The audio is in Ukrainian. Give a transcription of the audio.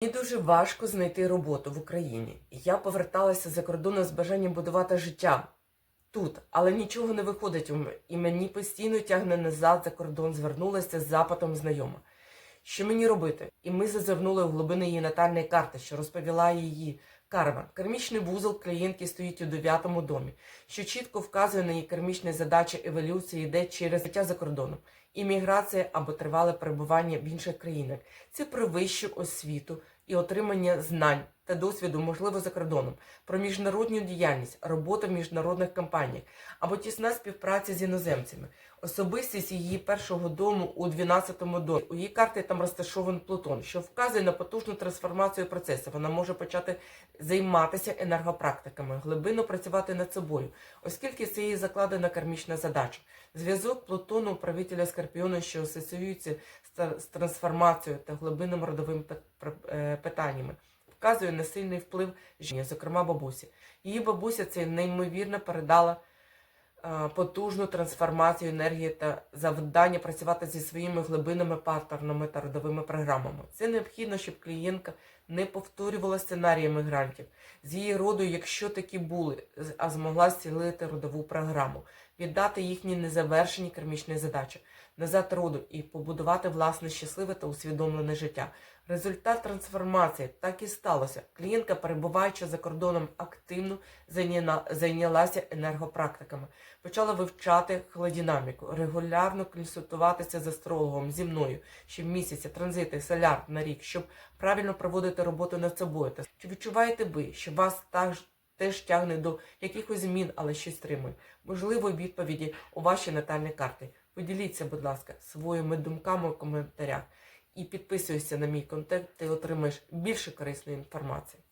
Мені дуже важко знайти роботу в Україні. Я поверталася за кордоном з бажанням будувати життя тут, але нічого не виходить і мені постійно тягне назад за кордон, звернулася з запитом знайома. Що мені робити? І ми зазирнули в глибини її натальної карти, що розповіла її карма. Кармічний вузол клієнтки стоїть у дев'ятому домі, що чітко вказує на її кармічні задачі еволюції, йде через життя за кордоном, імміграція або тривале перебування в інших країнах. Це про вищу освіту і отримання знань та досвіду, можливо, за кордоном, про міжнародну діяльність, роботу в міжнародних компаніях або тісна співпраця з іноземцями. Особистість її першого дому у 12-му домі. У її карті там розташований Плутон, що вказує на потужну трансформацію процесу. Вона може почати займатися енергопрактиками, глибинно працювати над собою, оскільки це її закладена кармічна задача. Зв'язок Плутону управителя Скорпіону, що асоціюється з трансформацією та глибинним родовим е, питаннями. Вказує на сильний вплив жінки, зокрема бабусі. Її бабуся це неймовірно передала е, потужну трансформацію енергії та завдання працювати зі своїми глибинними паттернами та родовими програмами. Це необхідно, щоб клієнтка не повторювала сценарії мігрантів з її роду, якщо такі були, а змогла зцілити родову програму, віддати їхні незавершені кармічні задачі назад роду і побудувати власне щасливе та усвідомлене життя. Результат трансформації так і сталося. Клієнтка, перебуваючи за кордоном, активно зайнялася енергопрактиками, почала вивчати холодинаміку, регулярно консультуватися з астрологом зі мною щомісяця, транзити, соляр на рік, щоб правильно проводити роботу над собою. Чи відчуваєте ви, що вас так теж тягне до якихось змін, але щось стримує? Можливо, відповіді у вашій натальній карті. Поділіться, будь ласка, своїми думками у коментарях і підписуйся на мій контент, ти отримаєш більше корисної інформації.